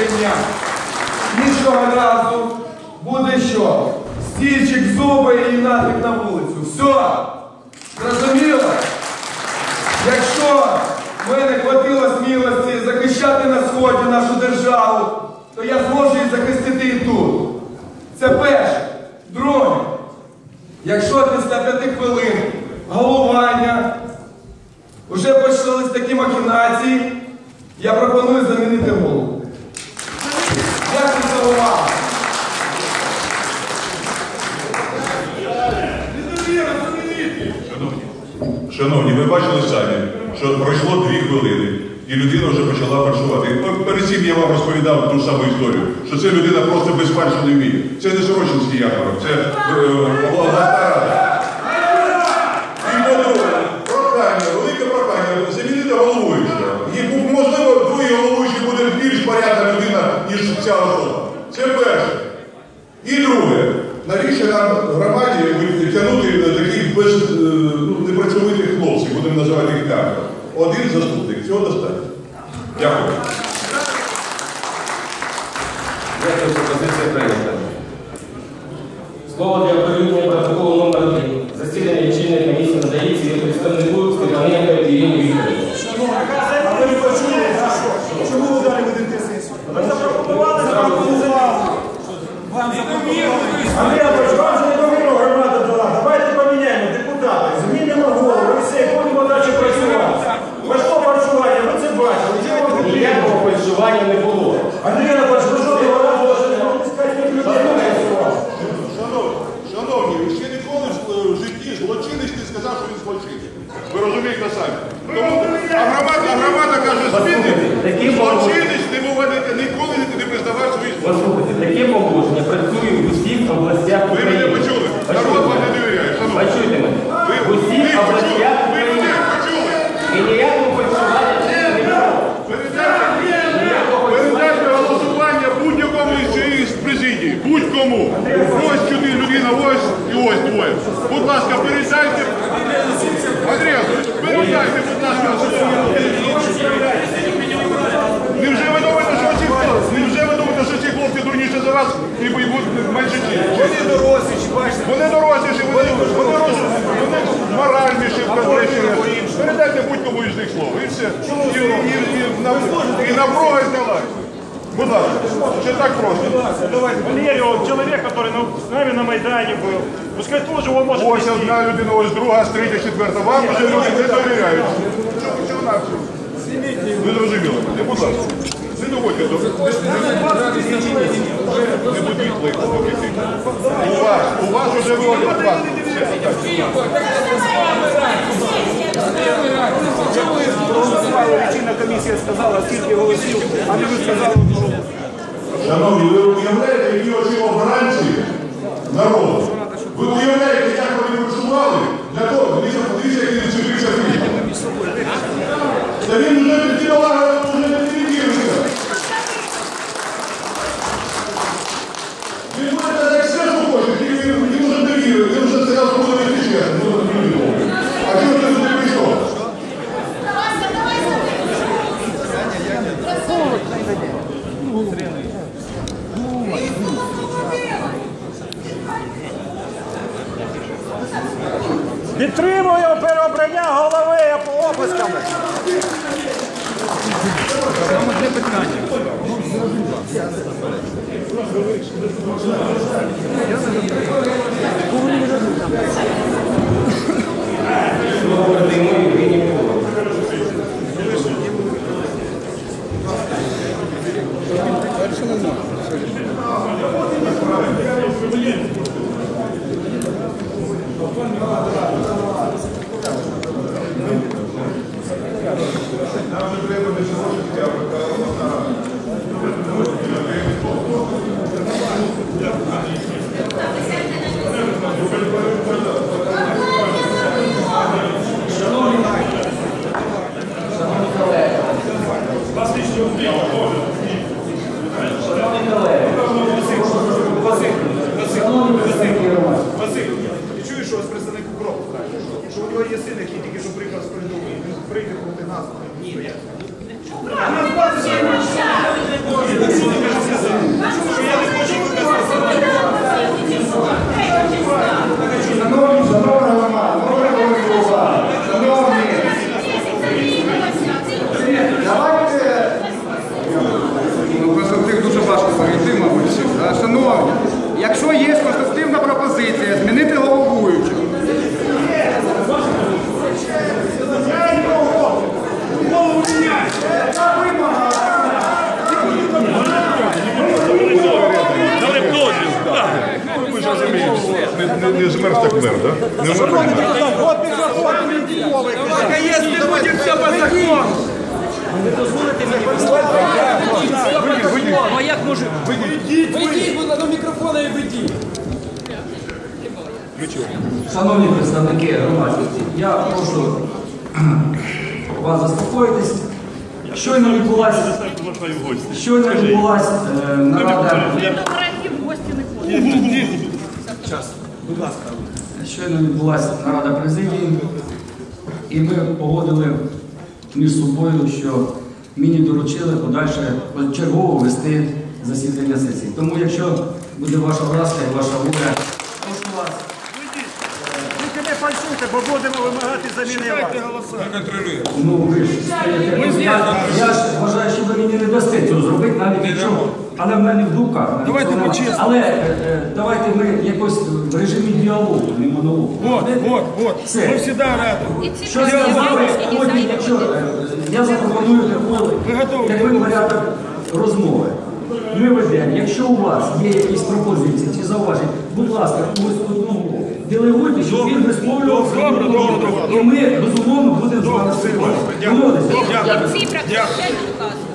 рішення. Іншого разу буде що? Стільчик зуби і нафіг на вулицю. Все. Зрозуміло? Якщо в мене хватило смілості захищати на сході нашу державу, то я зможу її захистити і тут. Це перше. Друге. Якщо після п'яти хвилин головування вже почались такі махінації, я пропоную замінити голову. Дякую за увагу. Шановні, ви бачили самі, що пройшло дві хвилини, і людина вже почала фальшувати. Перед цим я вам розповідав ту саму історію, що це людина просто без фальшу не вміє. Це не Сорочинський Яковлев, це е, обласна рада. І по-друге, прохання, велике прохання, замінити головуючого. І, можливо, другий головуючий буде більш порядна людина, ніж ця особа. Це перше. І друге, навіщо нам громаді тягнути таких без е, ну, називати їх так. Один заступник, цього достатньо. Дякую. Дякую, пропозиція прийнята. Слово для оприлюднення протоколу номер 1 Засідання лічильної комісії надається її представнику Степаненко Ірині Вікторівні. А ви не почули? Чому ви далі ведете сесію? Ви запропонували, запропонували. Вам запропонували. Андрій, вам же не довіру громада дала. Давайте поміняємо депутати. Змінимо голову. І все, і будемо далі працювати. Важко працювання, ви це бачили. Чого ви такі? Ніякого фальшування не було. Андрій Анатольович, ви що говорили? Скажіть людей працювати. Шановні, шановні, ви ще ніколи в в житті злочинець не сказав, що він злочинець. Ви розумієте самі. Тому, а громада, а громада каже, Такі злочинець не буває, ніколи не, признавав свої. Послухайте, таке положення працює в усіх областях Ви мене України. почули? Народ вам не довіряє, шановні. Почуйте мене. Ви, В ви усіх почули? областях Ви України. мене почули? І ніякого фальшування не було. Передайте, передайте голосування будь-якому із цієї президії. Будь-кому. Ось чотири людина, ось і ось двоє. Будь ласка, передайте. Андрій, Анатолійович, будь ласка. Невже ви думаєте, що ці хлопці, невже ви думаєте, що ці хлопці дурніші за вас і будуть менше ті? Вони доросліші, бачите? Вони доросліші, вони, вони, роз- вони моральніші, врешті-решт. Передайте будь-кому із них слово. І все. І, і, і, і, на, і напруга зняла. Будь ласка, ще так просто. Валерий, он человек, который на- с нами на Майдане был. Пускай тоже он может Ось вести. одна людина, ось друга, ось третя, четверта. Вам вже люди не довіряють. Що, що на? Ви зрозуміли мене, будь ласка. Не доводьте до... Не будіть лихо, поки ти. У вас, у вас вже виводять вас. Так. Проголосувала лічильна комісія, сказала, скільки голосів, а не ви сказали, що Шановні, ви уявляєте, які оці обранці народу? Ви уявляєте, як вони працювали для того, дивіться, подивіться, як він цепився Та він вже підтримала, вже не підтримується. Він може так все, що хоче, тільки він він вже не вірив, він вже сказав, що буде не чесно. Ну, не вірив. А чого ти сюди прийшов? підтримуємо переобрання голови описками. Слово передаємо Євгенії Павловні. Нам не треба не залишити, Шановні колеги, шановні представники громади, Василь, ти чуєш, що у вас представник укропу каже? Що у нього є син, який тільки що приїхав з передової. Він прийде проти нас. Ні, не, не змерз так мер, да? Не вмер так мер. Вот микрофон, Мельниковый. А если будет все по закону? А як може? Вийдіть, будь ласка, до мікрофона і вийдіть. Шановні представники громадськості, я прошу вас заспокоїтись. Щойно відбулася, щойно відбулася е, нарада. Щойно відбулася нарада президії, і ми погодили між собою, що мені доручили подальше чергово вести засідання сесії. Тому, якщо буде ваша ласка і ваша воля, прошу вас. Тільки не фальшуйте, бо будемо вимагати заміни вас. Ну, ви ж стоїте. Я, я ж вважаю, що ви мені не дасте цього зробити, навіть якщо. Але в мене в думках. Давайте ми чесно. Але е, е, давайте ми якось в режимі діалогу, не монологу. Вот, вот, вот. Все. Мы всегда рады. Що сказали сьогодні, якщо е, я запропоную такий, готові? такий порядок розмови. Ми ведемо. Якщо у вас є якісь пропозиції чи зауваження, будь ласка, когось одного делегуйте, щоб він висловлював свою думку. І ми, безумовно, будемо з вами спілкуватися. Всі практично указу.